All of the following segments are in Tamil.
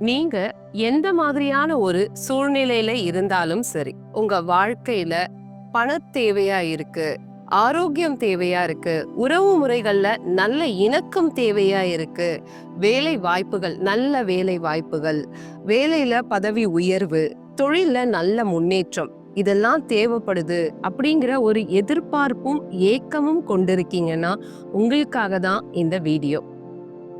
நீங்க எந்த மாதிரியான ஒரு சூழ்நிலையில இருந்தாலும் சரி உங்க வாழ்க்கையில பண தேவையா இருக்கு ஆரோக்கியம் தேவையா இருக்கு உறவு முறைகள்ல நல்ல இணக்கம் தேவையா இருக்கு வேலை வாய்ப்புகள் நல்ல வேலை வாய்ப்புகள் வேலையில பதவி உயர்வு தொழில நல்ல முன்னேற்றம் இதெல்லாம் தேவைப்படுது அப்படிங்கிற ஒரு எதிர்பார்ப்பும் ஏக்கமும் கொண்டிருக்கீங்கன்னா உங்களுக்காக தான் இந்த வீடியோ.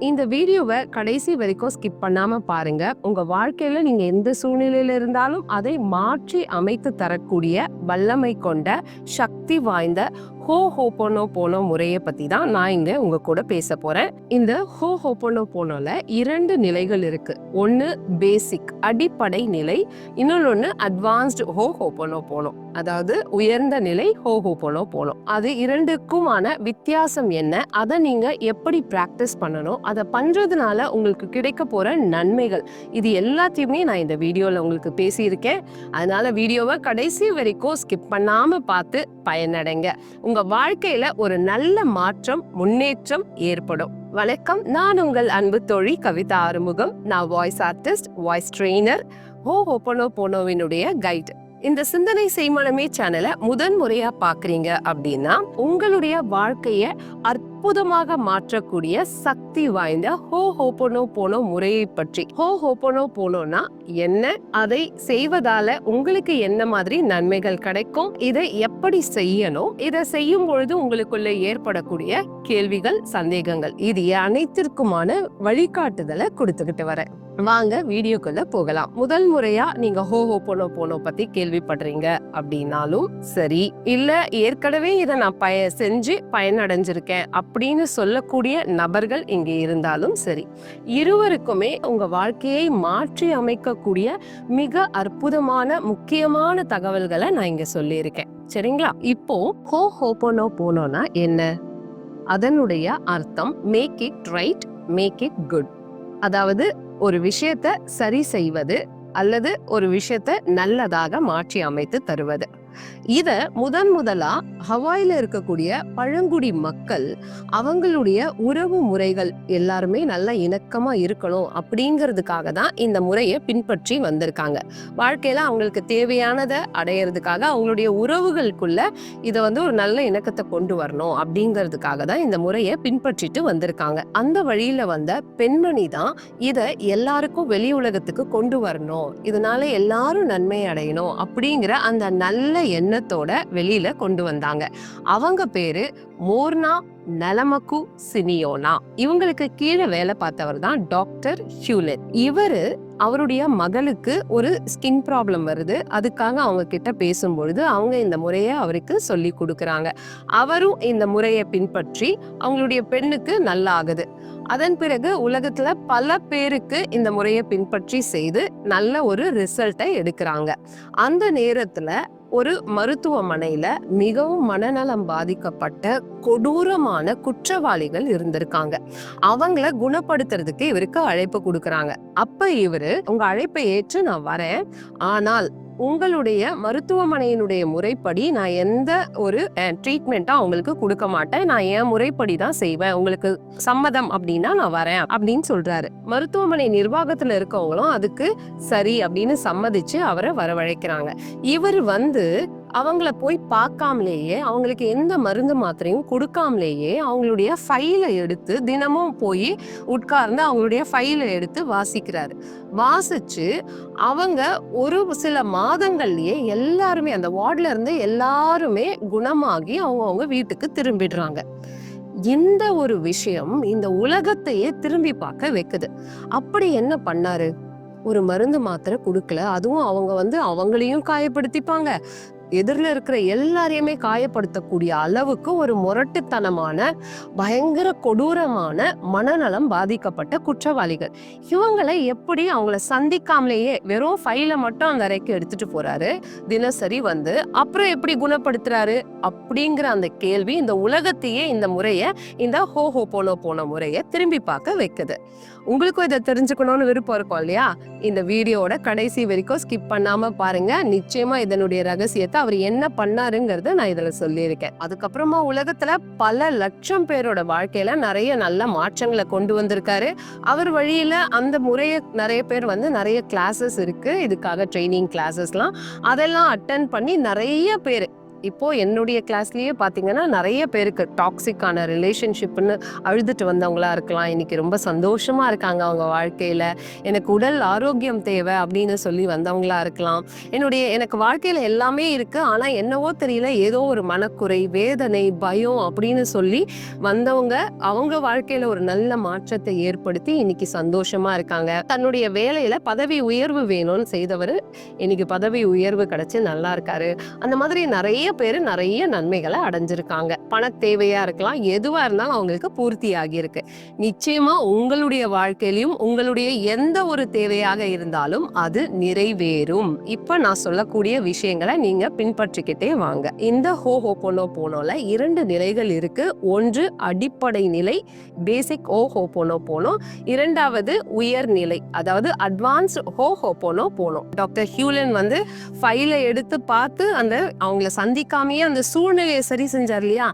இந்த வீடியோவை கடைசி வரைக்கும் ஸ்கிப் பண்ணாம பாருங்க. உங்க வாழ்க்கையில நீங்க எந்த சூழ்நிலையில இருந்தாலும் அதை மாற்றி அமைத்து தரக்கூடிய வல்லமை கொண்ட சக்தி வாய்ந்த ஹோ ஹோப்போனோ போனோ முறையை பத்தி தான் நான் இங்க உங்க கூட பேச போறேன். இந்த ஹோ ஹோப்போனோ போனோல இரண்டு நிலைகள் இருக்கு. ஒன்னு பேசிக் அடிப்படை நிலை இன்னொன்னு அட்வான்ஸ்டு ஹோ ஹோப்போனோ போனோ அதாவது உயர்ந்த நிலை ஹோ ஹோப்போனோ போனோ அது இரண்டுக்குமான வித்தியாசம் என்ன? அதை நீங்க எப்படி பிராக்டிஸ் பண்ணணும்? அதை பண்றதுனால உங்களுக்கு கிடைக்க போற நன்மைகள். இது எல்லாத்தையுமே நான் இந்த வீடியோல உங்களுக்கு பேசியிருக்கேன். அதனால வீடியோவை கடைசி வரைக்கும் ஸ்கிப் பண்ணாம பார்த்து பயனடைங்க. உங்க வாழ்க்கையில ஒரு நல்ல மாற்றம் முன்னேற்றம் ஏற்படும். வணக்கம். நான் உங்கள் அன்பு தோழி கவிதா ஆறுமுகம். நான் வாய்ஸ் ஆர்டிஸ்ட் வாய்ஸ் ட்ரெயினர் ஹோ ஹோப்பனோ போனோவினுடைய கைட் இந்த சிந்தனை செய்மனமே சேனலை முதன் முறையா பாக்குறீங்க அப்படின்னா உங்களுடைய வாழ்க்கைய அற்புதமாக மாற்றக்கூடிய சக்தி வாய்ந்த ஹோ ஹோபனோ போனோ முறையை பற்றி. ஹோ ஹோப்பனோ போனோனா என்ன? அதை செய்வதால உங்களுக்கு என்ன மாதிரி நன்மைகள் கிடைக்கும்? இதை எப்படி செய்யணும்? இதை செய்யும் பொழுது உங்களுக்குள்ள ஏற்படக்கூடிய கேள்விகள் சந்தேகங்கள் இது அனைத்திற்குமான வழிகாட்டுதலை கொடுத்துக்கிட்டு வரேன். வாங்க வீடியோக்குள்ள போகலாம். முதல் முறையா நீங்க ஹோ ஹோ போனோ போனோ பத்தி கேள்விப்படுறீங்க அப்படின்னாலும் சரி. இல்ல ஏற்கனவே இதை நான் பய செஞ்சு பயனடைஞ்சிருக்கேன் அப்படின்னு சொல்லக்கூடிய நபர்கள் இங்க இருந்தாலும் சரி. இருவருக்குமே உங்க வாழ்க்கையை மாற்றி அமைக்கக்கூடிய மிக அற்புதமான முக்கியமான தகவல்களை நான் இங்க சொல்லியிருக்கேன். சரிங்களா? இப்போ ஹோ ஹோ போனோ போனோனா என்ன? அதனுடைய அர்த்தம் make it right make it good அதாவது ஒரு விஷயத்த சரி செய்வது அல்லது ஒரு விஷயத்த நல்லதாக மாற்றி அமைத்து தருவது. இத முதன் முதலா ஹவாயில இருக்கக்கூடிய பழங்குடி மக்கள் அவங்களுடைய உறவு முறைகள் எல்லாருமே நல்ல இணக்கமா இருக்கணும் அப்படிங்கிறதுக்காக தான் இந்த முறையை பின்பற்றி வந்திருக்காங்க. வாழ்க்கையில அவங்களுக்கு தேவையானதை அடையிறதுக்காக அவங்களுடைய உறவுகளுக்குள்ள இதை வந்து ஒரு நல்ல இணக்கத்தை கொண்டு வரணும் அப்படிங்கிறதுக்காக தான் இந்த முறையை பின்பற்றிட்டு வந்திருக்காங்க. அந்த வழியில வந்த பெண்மணி தான் இதை எல்லாருக்கும் வெளி உலகத்துக்கு கொண்டு வரணும். இதனால எல்லாரும் நன்மை அடையணும் அப்படிங்கிற அந்த நல்ல எண்ணத்தோட வெளியில கொண்டு வந்தாங்க. அவங்க பேரு மோர்னா நலமக்கு சினியோனா. இவங்களுக்கு கீழே வேலை பார்த்தவர் தான் டாக்டர் ஹியூலெட். இவரு அவருடைய மகளுக்கு ஒரு ஸ்கின் ப்ராப்ளம் வருது. அதுக்காக அவங்க கிட்ட பேசும்பொழுது அவங்க இந்த முறையை அவருக்கு சொல்லி கொடுக்குறாங்க. அவரும் இந்த முறையை பின்பற்றி அவங்களுடைய பெண்ணுக்கு நல்லா ஆகுது அதன் பிறகு உலகத்துல பல பேருக்கு இந்த முறையை பின்பற்றி செய்து நல்ல ஒரு ரிசல்ட்டை எடுக்கிறாங்க. அந்த நேரத்துல ஒரு மருத்துவமனையில மிகவும் மனநலம் பாதிக்கப்பட்ட கொடூரமான குற்றவாளிகள் இருந்திருக்காங்க. அவங்கள குணப்படுத்துறதுக்கு இவருக்கு அழைப்பு கொடுக்குறாங்க. அப்ப இவரு உங்க அழைப்பை ஏற்று நான் வரேன். ஆனால் உங்களுடைய மருத்துவமனையினுடைய முறைப்படி நான் எந்த ஒரு ட்ரீட்மெண்ட்டும் அவங்களுக்கு கொடுக்க மாட்டேன். நான் என் முறைப்படி தான் செய்வேன். உங்களுக்கு சம்மதம் அப்படின்னா நான் வரேன் அப்படின்னு சொல்றாரு. மருத்துவமனை நிர்வாகத்துல இருக்கவங்களும் அதுக்கு சரி அப்படின்னு சம்மதிச்சு அவரை வரவழைக்கிறாங்க. இவர் வந்து அவங்கள போய் பார்க்காமலேயே அவங்களுக்கு எந்த மருந்து மாத்திரையும் கொடுக்காமலேயே அவங்களுடைய ஃபைலை எடுத்து தினமும் போய் உட்கார்ந்து அவங்களுடைய ஃபைலை எடுத்து வாசிக்கிறாரு. வாசிச்சு அவங்க ஒரு சில மாதங்கள்லயே எல்லாருமே அந்த வார்டுல இருந்து எல்லாருமே குணமாகி அவங்கவுங்க வீட்டுக்கு திரும்பிடுறாங்க. இந்த ஒரு விஷயம் இந்த உலகத்தையே திரும்பி பார்க்க வைக்குது. அப்படி என்ன பண்ணாரு? ஒரு மருந்து மாத்திரை கொடுக்கல. அதுவும் அவங்க வந்து அவங்களையும் காயப்படுத்திப்பாங்க. எதிரில் இருக்கிற எல்லாரையுமே காயப்படுத்தக்கூடிய அளவுக்கு ஒரு முரட்டுத்தனமான பயங்கர கொடூரமான மனநலம் பாதிக்கப்பட்ட குற்றவாளிகள். இவங்களை எப்படி அவங்கள சந்திக்காமலேயே வெறும் ஃபைலை மட்டும் அந்த அறைக்கு எடுத்துட்டு போறாரு? தினசரி வந்து அப்புறம் எப்படி குணப்படுத்துறாரு? அப்படிங்கிற அந்த கேள்வி இந்த உலகத்தையே இந்த முறையை இந்த ஹோ ஹோ போனோ போன முறையை திரும்பி பார்க்க வைக்குது. உங்களுக்கும் இதை தெரிஞ்சுக்கணும்னு விருப்பம் இருக்கும் இல்லையா? இந்த வீடியோவோட கடைசி வரைக்கும் ஸ்கிப் பண்ணாம பாருங்க. நிச்சயமா இதனுடைய ரகசியத்தை பார்த்து அவர் என்ன பண்ணாருங்கிறத நான் இதுல சொல்லியிருக்கேன். அதுக்கப்புறமா உலகத்துல பல லட்சம் பேரோட வாழ்க்கையில நிறைய நல்ல மாற்றங்களை கொண்டு வந்திருக்காரு. அவர் வழியில அந்த முறைய நிறைய பேர் வந்து நிறைய கிளாஸஸ் இருக்கு. இதுக்காக ட்ரைனிங் கிளாஸஸ்லாம் அதெல்லாம் அட்டன் பண்ணி நிறைய பேர் இப்போ என்னுடைய கிளாஸ்லயே பாத்தீங்கன்னா நிறைய பேருக்கு டாக்ஸிக்கான ரிலேஷன்ஷிப்னு அழுதுட்டு வந்தவங்களா இருக்கலாம். இன்னைக்கு ரொம்ப சந்தோஷமா இருக்காங்க அவங்க வாழ்க்கையில. எனக்கு உடல் ஆரோக்கியம் தேவை அப்படின்னு சொல்லி வந்தவங்களா இருக்கலாம். என்னுடைய எனக்கு வாழ்க்கையில எல்லாமே இருக்கு. ஆனா என்னவோ தெரியல ஏதோ ஒரு மனக்குறை வேதனை பயம் அப்படின்னு சொல்லி வந்தவங்க அவங்க வாழ்க்கையில ஒரு நல்ல மாற்றத்தை ஏற்படுத்தி இன்னைக்கு சந்தோஷமா இருக்காங்க. தன்னுடைய வேலையில பதவி உயர்வு வேணும்னு செய்தவர் இன்னைக்கு பதவி உயர்வு கிடைச்சு நல்லா இருக்காரு. அந்த மாதிரி நிறைய பேர் நிறைய நன்மைகளை அடைஞ்சிருக்காங்க. பண தேவையா இருக்கலாம் எதுவா இருந்தாலும் அவங்களுக்கு பூர்த்தி ஆகியிருக்கு நிச்சயமா உங்களுடைய வாழ்க்கையிலும் உங்களுடைய எந்த ஒரு தேவையாக இருந்தாலும் அது நிறைவேறும். இப்ப நான் சொல்லக்கூடிய விஷயங்களை நீங்க பின்பற்றிக்கிட்டே வாங்க. இந்த ஹோ ஹோ போனோ போனோல இரண்டு நிலைகள் இருக்கு. ஒன்று அடிப்படை நிலை பேசிக் ஓ ஹோ போனோ போனோ. இரண்டாவது உயர்நிலை அதாவது அட்வான்ஸ் ஹோ ஹோ போனோ போனோ. டாக்டர் ஹியூலன் வந்து ஃபைலை எடுத்து பார்த்து அந்த அவங்கள சந்திக்காமையே அந்த சூழ்நிலையை சரி செஞ்சார் இல்லையா?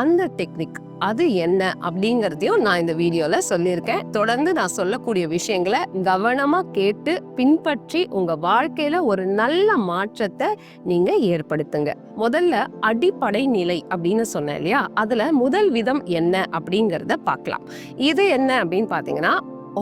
அந்த டெக்னிக் அது என்ன அப்படிங்கிறதையும் நான் இந்த வீடியோல சொல்லியிருக்கேன். தொடர்ந்து நான் சொல்லக்கூடிய விஷயங்களை கவனமா கேட்டு பின்பற்றி உங்க வாழ்க்கையில ஒரு நல்ல மாற்றத்தை நீங்க ஏற்படுத்துங்க. முதல்ல அடிப்படை நிலை அப்படின்னு சொன்னேன் இல்லையா? அதுல முதல் விதம் என்ன அப்படிங்கிறத பார்க்கலாம். இது என்ன அப்படின்னு பாத்தீங்கன்னா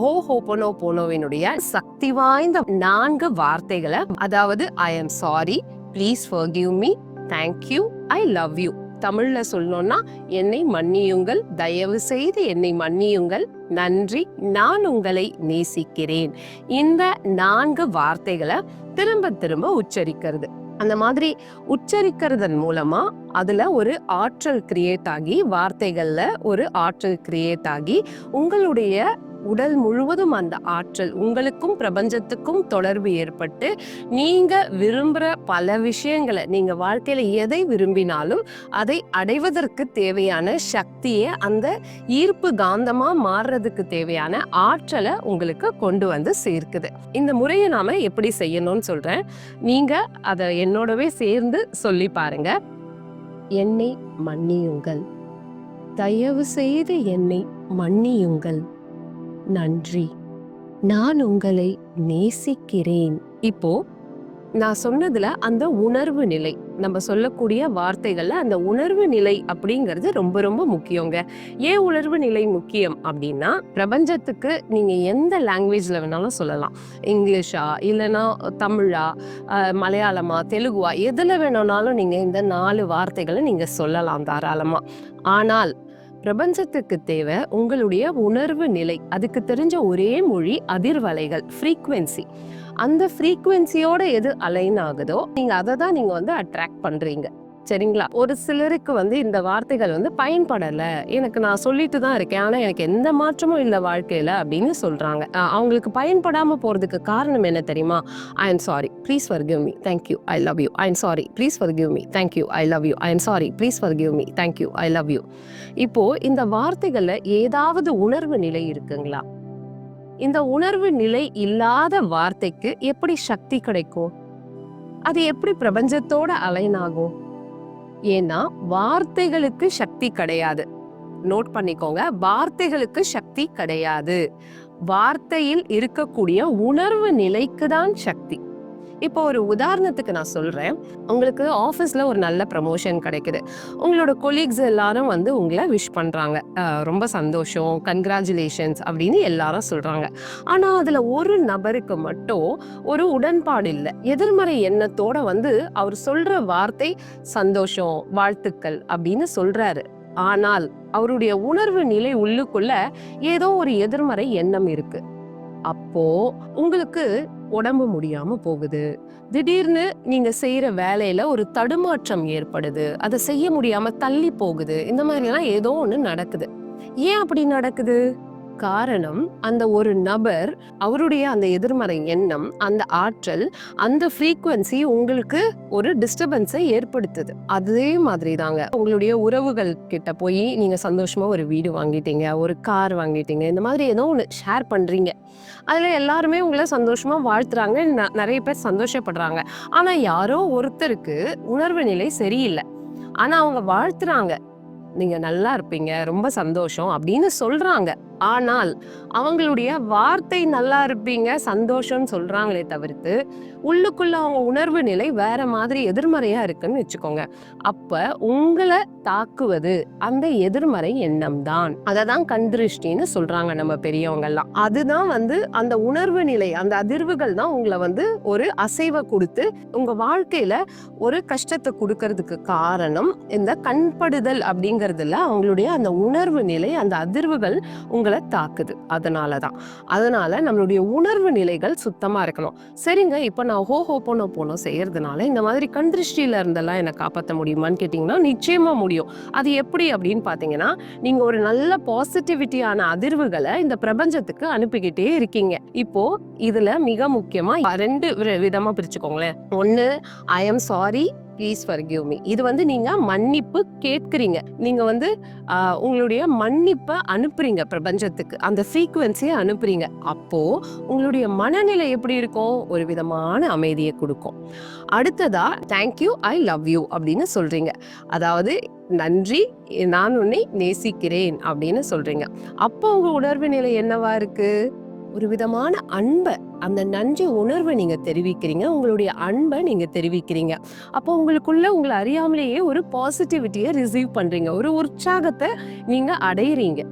ஓ ஹோபனோ போனோவினுடைய சக்தி வாய்ந்த நான்கு வார்த்தைகளை அதாவது I am sorry please forgive me thank you I love you தமிழ்ல சொல்லணும்னா என்னை மன்னியுங்கள். தயவு செய்து என்னை மன்னியுங்கள். நன்றி. நான் உங்களை நேசிக்கிறேன். இந்த நான்கு வார்த்தைகளை திரும்ப திரும்ப உச்சரிக்கிறது. அந்த மாதிரி உச்சரிக்கிறதன் மூலமா அதுல ஒரு ஆற்றல் கிரியேட் ஆகி வார்த்தைகள்ல ஒரு ஆற்றல் கிரியேட் ஆகி உங்களுடைய உடல் முழுவதும் அந்த ஆற்றல் உங்களுக்கும் பிரபஞ்சத்துக்கும் தொடர்பு ஏற்பட்டு நீங்க விரும்புற பல விஷயங்களை நீங்க வாழ்க்கையில எதை விரும்பினாலும் அதை அடைவதற்கு தேவையான சக்தியை அந்த ஈர்ப்பு காந்தமா மாறுறதுக்கு தேவையான ஆற்றலை உங்களுக்கு கொண்டு வந்து சேர்க்குது. இந்த முறையை நாம எப்படி செய்யணும்னு சொல்றேன். நீங்க அதை என்னோடவே சேர்ந்து சொல்லி பாருங்க. என்னை மன்னியுங்கள். தயவு செய்து என்னை மன்னியுங்கள். நன்றி. நான் உங்களை நேசிக்கிறேன். இப்போ நான் சொன்னதுல அந்த உணர்வு நிலை நம்ம சொல்லக்கூடிய வார்த்தைகள்ல அந்த உணர்வு நிலை அப்படிங்கிறது ரொம்ப ரொம்ப முக்கியங்க. ஏன் உணர்வு நிலை முக்கியம் அப்படின்னா பிரபஞ்சத்துக்கு நீங்க எந்த லாங்குவேஜ்ல வேணாலும் சொல்லலாம். இங்கிலீஷா இல்லைன்னா தமிழா மலையாளமா தெலுங்குவா எதுல வேணும்னாலும் நீங்க இந்த நாலு வார்த்தைகளை நீங்க சொல்லலாம் தாராளமா. ஆனால் பிரபஞ்சத்துக்கு தேவை உங்களுடைய உணர்வு நிலை. அதுக்கு தெரிஞ்ச ஒரே மொழி அதிர்வலைகள் ஃப்ரீக்குவென்சி அந்த ஃப்ரீக்குவென்சியோட எது அலைன் ஆகுதோ நீங்க அதை தான் நீங்க வந்து அட்ராக்ட் பண்றீங்க. சரிங்களா? ஒரு சிலருக்கு வந்து இந்த வார்த்தைகள் வந்து பயன்படல. எனக்கு நான் சொல்லிட்டு தான் இருக்கேன். ஆனா எனக்கு எந்த மாற்றமும் இல்லை வாழ்க்கையில அப்படின்னு சொல்றாங்க. அவங்களுக்கு பயன்படாம போறதுக்கு காரணம் என்ன தெரியுமா? I am sorry please forgive me thank you I love you I am sorry please forgive me thank you I love you I am sorry please forgive me thank you I love you இப்போ இந்த வார்த்தைகள்ல ஏதாவது உணர்வு நிலை இருக்குங்களா? இந்த உணர்வு நிலை இல்லாத வார்த்தைக்கு எப்படி சக்தி கிடைக்கும்? அது எப்படி பிரபஞ்சத்தோட அலைன் ஆகும்? ஏன்னா வார்த்தைகளுக்கு சக்தி கிடையாது. நோட் பண்ணிக்கோங்க வார்த்தைகளுக்கு சக்தி கிடையாது. வார்த்தையில் இருக்கக்கூடிய உணர்வு நிலைக்கு தான் சக்தி. இப்போ ஒரு உதாரணத்துக்கு நான் சொல்றேன். உங்களுக்கு ஆஃபீஸ்ல ஒரு நல்ல ப்ரமோஷன் கிடைக்குது. உங்களோட கொலீக்ஸ் எல்லாரும் வந்து உங்களை விஷ் பண்றாங்க. ரொம்ப சந்தோஷம் கங்க்ராச்சுலேஷன்ஸ் அப்படின்னு எல்லாரும் சொல்றாங்க. ஆனா அதுல ஒரு நபருக்கு மட்டும் ஒரு உடன்பாடு இல்லை. எதிர்மறை எண்ணத்தோட வந்து அவர் சொல்ற வார்த்தை சந்தோஷம் வாழ்த்துக்கள் அப்படின்னு சொல்றாரு. ஆனால் அவருடைய உணர்வு நிலை உள்ளுக்குள்ள ஏதோ ஒரு எதிர்மறை எண்ணம் இருக்கு. அப்போ உங்களுக்கு உடம்பு முடியாம போகுது. திடீர்னு நீங்க செய்யற வேலையில ஒரு தடுமாற்றம் ஏற்படுது. அதை செய்ய முடியாம தள்ளி போகுது. இந்த மாதிரி எல்லாம் ஏதோ ஒண்ணு நடக்குது. ஏன் அப்படி நடக்குது? காரணம் அந்த ஒரு நபர் அவருடைய அந்த எதிர்மறை எண்ணம் அந்த ஆற்றல் அந்த ஃப்ரீக்குவன்சி உங்களுக்கு ஒரு டிஸ்டர்பன்ஸை ஏற்படுத்துது. அதே மாதிரி தாங்க. உங்களுடைய உறவுகள் கிட்ட போய் நீங்க சந்தோஷமா ஒரு வீடு வாங்கிட்டீங்க ஒரு கார் வாங்கிட்டீங்க இந்த மாதிரி ஏதோ ஒன்று ஷேர் பண்றீங்க. அதில் எல்லாருமே உங்களை சந்தோஷமா வாழ்த்துறாங்க ந- நிறைய பேர் சந்தோஷப்படுறாங்க. ஆனா யாரோ ஒருத்தருக்கு உணர்வு நிலை சரியில்லை. ஆனா அவங்க வாழ்த்துறாங்க. நீங்க நல்லா இருப்பீங்க ரொம்ப சந்தோஷம் அப்படின்னு சொல்றாங்க. ஆனால் அவங்களுடைய வார்த்தை நல்லா இருப்பீங்க சந்தோஷம்னு சொல்றாங்களே தவிர்த்து உள்ளுக்குள்ள அவங்க உணர்வு நிலை வேற மாதிரி எதிர்மறையா இருக்குன்னு வச்சுக்கோங்க. அப்ப உங்களை தாக்குவது அந்த எதிர்மறை எண்ணம் தான் அதை தான் கண்திருஷ்டின்னு சொல்றாங்க நம்ம பெரியவங்க எல்லாம் அதுதான் வந்து அந்த உணர்வு நிலை அந்த அதிர்வுகள் தான் உங்களை வந்து ஒரு அசைவை கொடுத்து உங்க வாழ்க்கையில ஒரு கஷ்டத்தை கொடுக்கறதுக்கு காரணம். இந்த கண்படுதல் அப்படிங்கறதுல அவங்களுடைய அந்த உணர்வு நிலை அந்த அதிர்வுகள் உங்களை தாக்குது. அதனால தான் அதனால நம்மளுடைய உணர்வு நிலைகள் சுத்தமாக இருக்கணும். சரிங்க இப்போ நான் ஹோ ஹோ போனோ போனோ செய்யறதுனால இந்த மாதிரி கண் திருஷ்டியில இருந்தெல்லாம் என்னை காப்பாற்ற முடியுமான்னு கேட்டிங்கன்னா நிச்சயமாக முடியும். அது எப்படி அப்படின்னு பார்த்தீங்கன்னா நீங்கள் ஒரு நல்ல பாசிட்டிவிட்டியான அதிர்வுகளை இந்த பிரபஞ்சத்துக்கு அனுப்பிக்கிட்டே இருக்கீங்க. இப்போ இதில் மிக முக்கியமாக ரெண்டு விதமாக பிரிச்சுக்கோங்களேன். ஒன்று I am sorry please forgive me இது வந்து நீங்க மன்னிப்பு கேட்குறீங்க. நீங்க வந்து உங்களுடைய மன்னிப்பை அனுப்புறீங்க பிரபஞ்சத்துக்கு. அந்த ஃப்ரீக்குவென்சியை அனுப்புறீங்க. அப்போ உங்களுடைய மனநிலை எப்படி இருக்கும்? ஒரு விதமான அமைதியை கொடுக்கும். அடுத்ததா தேங்க்யூ ஐ லவ் யூ அப்படின்னு சொல்றீங்க. அதாவது நன்றி நான் உன்னை நேசிக்கிறேன் அப்படின்னு சொல்றீங்க. அப்போ உங்க உணர்வு நிலை என்னவா இருக்கு? ஒரு விதமான அன்பை அந்த நன்றி உணர்வை நீங்க தெரிவிக்கிறீங்க. உங்களுடைய அன்பை நீங்க தெரிவிக்கிறீங்க. அப்போ உங்களுக்குள்ள உங்களை அறியாமலேயே ஒரு பாசிட்டிவிட்டியை ரிசீவ் பண்றீங்க. ஒரு உற்சாகத்தை நீங்க அடையிறீங்க.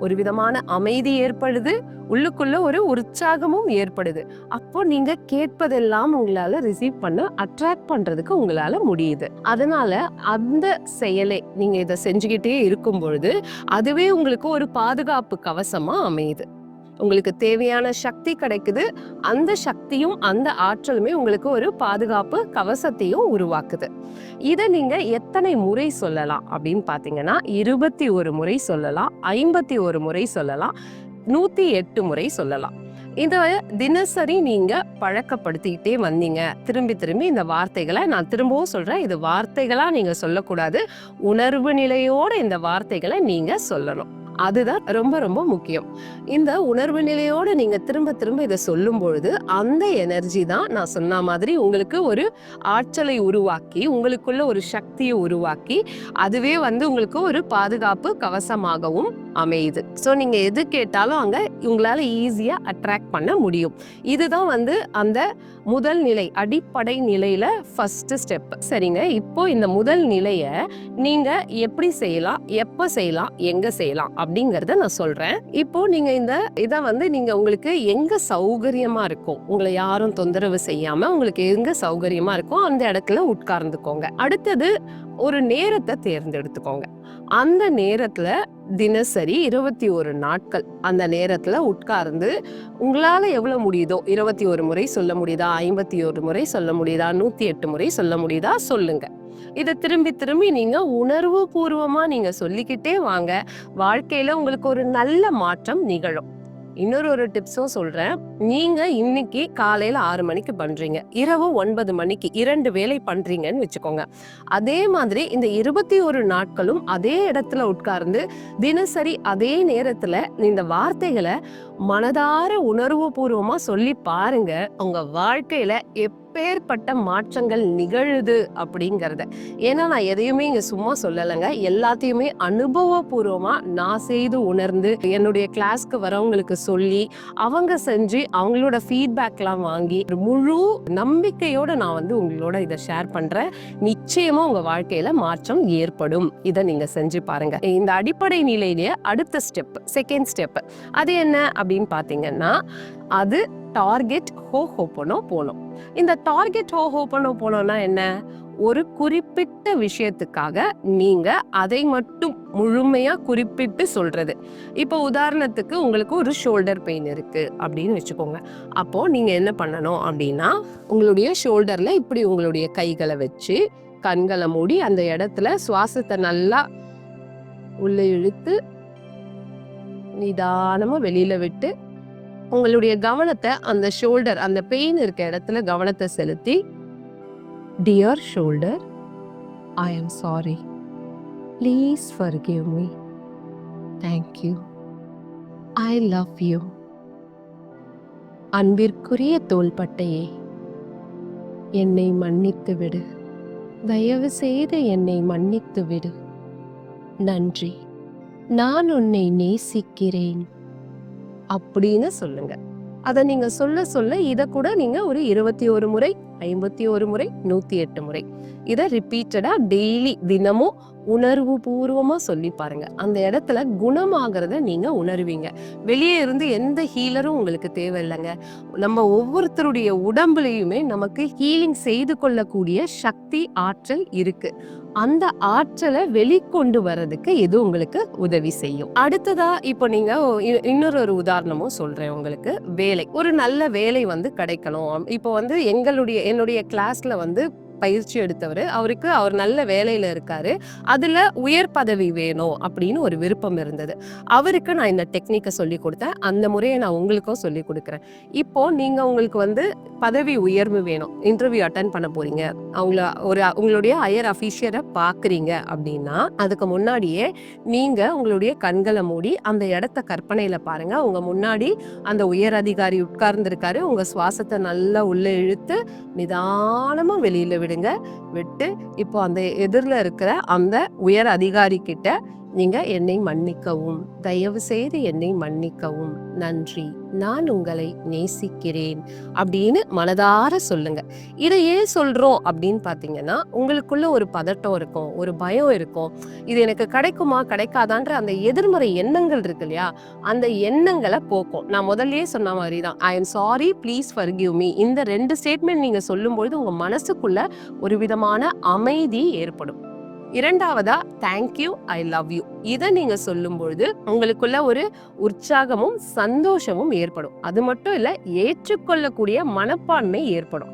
ஒரு விதமான அமைதி ஏற்படுது. உள்ளுக்குள்ள ஒரு உற்சாகமும் ஏற்படுது. அப்போ நீங்க கேட்பதெல்லாம் உங்களால ரிசீவ் பண்ண அட்ராக்ட் பண்றதுக்கு உங்களால முடியுது. அதனால அந்த செயலை நீங்க இதை செஞ்சுக்கிட்டே இருக்கும் பொழுது அதுவே உங்களுக்கு ஒரு பாதுகாப்பு கவசமா அமையுது. உங்களுக்கு தேவையான சக்தி கிடைக்குது. அந்த சக்தியும் அந்த ஆற்றலுமே உங்களுக்கு ஒரு பாதுகாப்பு கவசத்தையும் உருவாக்குது. இதை நீங்க எத்தனை முறை சொல்லலாம் அப்படின்னு பாத்தீங்கன்னா இருபத்தி ஒரு முறை சொல்லலாம் ஐம்பத்தி ஒரு முறை சொல்லலாம் நூத்தி எட்டு முறை சொல்லலாம். இதை தினசரி நீங்க பழக்கப்படுத்திக்கிட்டே வந்தீங்க. திரும்பி திரும்பி இந்த வார்த்தைகளை நான் திரும்பவும் சொல்றேன். இது வார்த்தைகளா நீங்க சொல்லக்கூடாது. உணர்வு நிலையோட இந்த வார்த்தைகளை நீங்க சொல்லணும். அதுதான் ரொம்ப ரொம்ப முக்கியம். இந்த உணர்வு நிலையோட நீங்க திரும்ப திரும்ப இதை சொல்லும் பொழுது அந்த எனர்ஜி தான் நான் சொன்ன மாதிரி உங்களுக்கு ஒரு ஆற்றலை உருவாக்கி உங்களுக்குள்ள ஒரு சக்தியை உருவாக்கி அதுவே வந்து உங்களுக்கு ஒரு பாதுகாப்பு கவசமாகவும் அமையுது. ஸோ நீங்க எது கேட்டாலும் அங்க உங்களால ஈஸியா அட்ராக்ட் பண்ண முடியும். இதுதான் வந்து அந்த முதல் நிலை அடிப்படை நிலையில ஃபர்ஸ்ட் ஸ்டெப் சரிங்க? இப்போ இந்த முதல் நிலையை நீங்க எப்படி செய்யலாம்? எப்போ செய்யலாம்? எங்க செய்யலாம்? அப்படிங்கறத நான் சொல்றேன். இப்போ நீங்க இந்த இதை வந்து நீங்க உங்களுக்கு எங்க சௌகரியமா இருக்கும் உங்களை யாரும் தொந்தரவு செய்யாம உங்களுக்கு எங்க சௌகரியமா இருக்கோ அந்த இடத்துல உட்கார்ந்துக்கோங்க. அடுத்தது ஒரு நேரத்தை தேர்ந்தெடுத்துக்கோங்க. அந்த நேரத்துல தினசரி இருபத்தி ஒரு நாட்கள் அந்த நேரத்துல உட்கார்ந்து உங்களால எவ்வளவு முடியுதோ இருபத்தி ஒரு முறை சொல்ல முடியுதா ஐம்பத்தி ஒரு முறை சொல்ல முடியுதா நூத்தி எட்டு முறை சொல்ல முடியுதா சொல்லுங்க. இதை திரும்பி திரும்பி நீங்க உணர்வு பூர்வமா நீங்க சொல்லிக்கிட்டே வாங்க. வாழ்க்கையில உங்களுக்கு ஒரு நல்ல மாற்றம் நிகழும். இன்னொரு ஒரு டிப்ஸும் சொல்றேன். நீங்க இன்னைக்கு காலையில ஆறு மணிக்கு பண்றீங்க. இரவு ஒன்பது மணிக்கு இரண்டு வேலை பண்றீங்கன்னு வச்சுக்கோங்க. அதே மாதிரி இந்த இருபத்தி ஒரு நாட்களும் அதே இடத்துல உட்கார்ந்து தினசரி அதே நேரத்துல இந்த வார்த்தைகளை மனதார உணர்வு பூர்வமா சொல்லி பாருங்க. உங்க வாழ்க்கையில எப்பேற்பட்ட மாற்றங்கள் நிகழுது அப்படிங்கிறத. ஏன்னா நான் எதையுமே இங்கே சும்மா சொல்லலைங்க. எல்லாத்தையுமே அனுபவபூர்வமாக நான் செய்து உணர்ந்து என்னுடைய கிளாஸ்க்கு வரவங்களுக்கு சொல்லி அவங்க செஞ்சு அவங்களோட ஃபீட்பேக்லாம் வாங்கி ஒரு முழு நம்பிக்கையோடு நான் வந்து உங்களோட இதை ஷேர் பண்ணுறேன் நிச்சயமாக உங்கள் வாழ்க்கையில் மாற்றம் ஏற்படும். இதை நீங்கள் செஞ்சு பாருங்கள் இந்த அடிப்படை நிலையிலேயே அடுத்த ஸ்டெப் செகண்ட் ஸ்டெப் அது என்ன அப்படின்னு பார்த்தீங்கன்னா அது டார்கெட் ஹோ ஹோப்பனோ போனோம். இந்த டார்கெட் ஹோ ஹோப்பனோ போனோம்னா என்ன? ஒரு குறிப்பிட்ட விஷயத்துக்காக நீங்க அதை மட்டும் முழுமையா குறிப்பிட்டு சொல்றது. இப்போ உதாரணத்துக்கு உங்களுக்கு ஒரு ஷோல்டர் பெயின் இருக்கு அப்படின்னு வச்சுக்கோங்க. அப்போ நீங்க என்ன பண்ணணும் அப்படின்னா உங்களுடைய ஷோல்டர்ல இப்படி உங்களுடைய கைகளை வச்சு கண்களை மூடி அந்த இடத்துல சுவாசத்தை நல்லா உள்ள இழுத்து நிதானமா வெளியில விட்டு உங்களுடைய கவனத்தை அந்த ஷோல்டர் அந்த பெயின் இருக்க இடத்துல கவனத்தை செலுத்தி dear shoulder I am sorry please forgive me thank you I love you அன்பிற்குரிய தோள்பட்டையே என்னை மன்னித்து விடு. தயவு செய்து என்னை மன்னித்து விடு. நன்றி. நான் உன்னை நேசிக்கிறேன். அப்படின்னு சொல்லுங்க. அதை நீங்க சொல்ல சொல்ல இதை கூட நீங்க ஒரு இருபத்தி ஒரு முறை ஐம்பத்தி ஒரு முறை நூத்தி எட்டு முறை. இதை ரிப்பீட்டடா டெய்லி தினமும் உணர்வு பூர்வமாக சொல்லி பாருங்க. அந்த இடத்துல குணமாகறத நீங்க உணர்வீங்க. வெளியே இருந்து எந்த ஹீலரும் உங்களுக்கு தேவையில்லைங்க. நம்ம ஒவ்வொருத்தருடைய உடம்புலையுமே நமக்கு ஹீலிங் செய்து கொள்ளக்கூடிய சக்தி ஆற்றல் இருக்கு. அந்த ஆற்றலை வெளிக்கொண்டு வர்றதுக்கு இது உங்களுக்கு உதவி செய்யும். அடுத்ததா இப்போ நீங்க இ- இன்னொரு ஒரு உதாரணமும் சொல்றேன் உங்களுக்கு. வேலை. ஒரு நல்ல வேலை வந்து கிடைக்கணும். இப்போ வந்து எங்களுடைய என்னுடைய கிளாஸ்ல வந்து பயிற்சி எடுத்தவர். அவருக்கு அவர் நல்ல வேலையில் இருக்காரு. அதில் உயர் பதவி வேணும் அப்படின்னு ஒரு விருப்பம் இருந்தது. அவருக்கு நான் இந்த டெக்னிக்கை சொல்லி கொடுத்தேன். அந்த முறையை நான் உங்களுக்கும் சொல்லி கொடுக்குறேன். இப்போ நீங்கள் உங்களுக்கு வந்து பதவி உயர்வு வேணும். இன்டர்வியூ அட்டன் பண்ண போறீங்க. அவங்கள ஒரு உங்களுடைய ஹையர் அஃபீஷியரை பார்க்குறீங்க அப்படின்னா அதுக்கு முன்னாடியே நீங்கள் உங்களுடைய கண்களை மூடி அந்த இடத்த கற்பனையில் பாருங்கள் உங்கள் முன்னாடி அந்த உயர் அதிகாரி உட்கார்ந்துருக்காரு. உங்கள் சுவாசத்தை நல்லா உள்ளே இழுத்து நிதானமாக வெளியில் விடுங்க. விட்டு இப்போ அந்த எதிரில் இருக்கிற அந்த உயர் அதிகாரி கிட்ட நீங்க என்னை மன்னிக்கவும் தயவு செய்து என்னை மன்னிக்கவும். நன்றி. நான் உங்களை நேசிக்கிறேன் அப்படின்னு மனதார சொல்லுங்க. இதை ஏன் சொல்றோம் அப்படின்னு பாத்தீங்கன்னா உங்களுக்குள்ள ஒரு பதட்டம் இருக்கும் ஒரு பயம் இருக்கும். இது எனக்கு கிடைக்குமா கிடைக்காதான்ற அந்த எதிர்மறை எண்ணங்கள் இருக்கு இல்லையா? அந்த எண்ணங்களை போக்கும். நான் முதல்லயே சொன்ன மாதிரி தான் I am sorry please forgive me இந்த ரெண்டு ஸ்டேட்மெண்ட் நீங்க சொல்லும்பொழுது உங்க மனசுக்குள்ள ஒரு விதமான அமைதி ஏற்படும். இரண்டாவதா தேங்க்யூ ஐ லவ் யூ இதை நீங்க சொல்லும்பொழுது உங்களுக்குள்ள ஒரு உற்சாகமும் சந்தோஷமும் ஏற்படும். அது மட்டும் இல்ல ஏற்றுக்கொள்ளக்கூடிய மனப்பான்மை ஏற்படும்.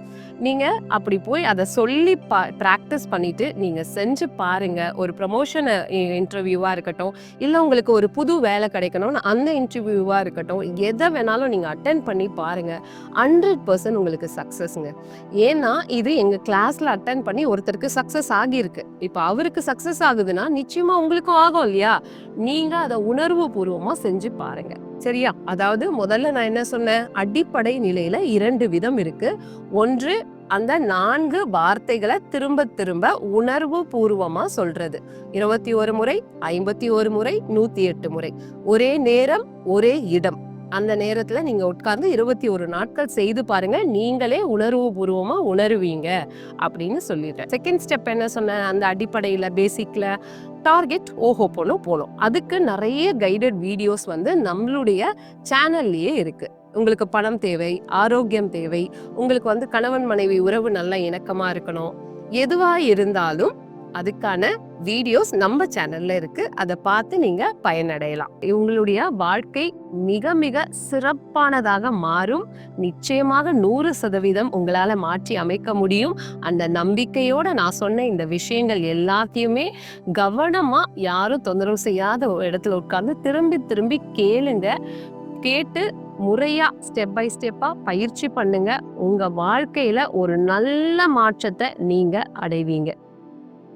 நீங்கள் அப்படி போய் அதை சொல்லி பா ப்ராக்டிஸ் பண்ணிட்டு நீங்கள் செஞ்சு பாருங்கள் ஒரு ப்ரமோஷனை இன்டர்வியூவாக இருக்கட்டும் இல்லை உங்களுக்கு ஒரு புது வேலை கிடைக்கணும்னு அந்த இன்டர்வியூவாக இருக்கட்டும் எதை வேணாலும் நீங்கள் அட்டன் பண்ணி பாருங்கள் ஹண்ட்ரட் பர்சன்ட் உங்களுக்கு சக்ஸஸ்ங்க ஏன்னா இது எங்கள் கிளாஸில் அட்டன் பண்ணி ஒருத்தருக்கு சக்ஸஸ் ஆகியிருக்கு. இப்போ அவருக்கு சக்ஸஸ் ஆகுதுன்னா நிச்சயமாக உங்களுக்கும் ஆகும் இல்லையா? நீங்கள் அதை உணர்வு பூர்வமாக செஞ்சு பாருங்கள் சரியா? அதாவது முதல்ல நான் என்ன சொன்னேன்? அடிப்படை நிலையில இரண்டு விதம் இருக்கு. ஒன்று அந்த நான்கு வார்த்தைகளை திரும்ப திரும்ப உணர்வு பூர்வமா சொல்றது. இருபத்தி ஒரு முறை ஐம்பத்தி ஒரு முறை நூத்தி எட்டு முறை. ஒரே நேரம் ஒரே இடம். அந்த நேரத்துல நீங்க உட்கார்ந்து இருபத்தி ஒரு நாட்கள் செய்து பாருங்க. நீங்களே உணர்வு பூர்வமா உணருவீங்க அப்படின்னு சொல்லிடுறேன். செகண்ட் ஸ்டெப் என்ன சொன்னேன் அந்த அடிப்படையில பேசிக்ல டார்கெட் ஓஹோ போனோம் போனோம் அதுக்கு நிறைய கைடட் வீடியோஸ் வந்து நம்மளுடைய சேனல்லையே இருக்கு. உங்களுக்கு பணம் தேவை ஆரோக்கியம் தேவை உங்களுக்கு வந்து கணவன் மனைவி உறவு நல்ல இணக்கமா இருக்கணும். எதுவா இருந்தாலும் அதுக்கான வீடியோஸ் நம்ம சேனல்ல இருக்கு. அதை பார்த்து நீங்க பயனடையலாம். இவங்களுடைய வாழ்க்கை மிக மிக சிறப்பானதாக மாறும். நிச்சயமாக நூறு சதவீதம் உங்களால மாற்றி அமைக்க முடியும். அந்த நம்பிக்கையோட நான் சொன்ன இந்த விஷயங்கள் எல்லாத்தையுமே கவனமா யாரும் தொந்தரவு செய்யாத இடத்துல உட்கார்ந்து திரும்பி திரும்பி கேளுங்க. கேட்டு முறையா ஸ்டெப் பை ஸ்டெப்பா பயிற்சி பண்ணுங்க. உங்க வாழ்க்கையில ஒரு நல்ல மாற்றத்தை நீங்க அடைவீங்க.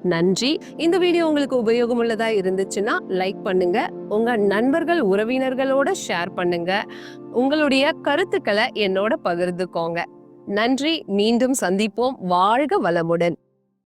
நன்றி. இந்த வீடியோ உங்களுக்கு உபயோகமுள்ளதா இருந்துச்சுன்னா லைக் பண்ணுங்க. உங்க நண்பர்கள் உறவினர்களோட ஷேர் பண்ணுங்க. உங்களுடைய கருத்துக்களை என்னோட பகிர்ந்துக்கோங்க. நன்றி. மீண்டும் சந்திப்போம். வாழ்க வளமுடன்.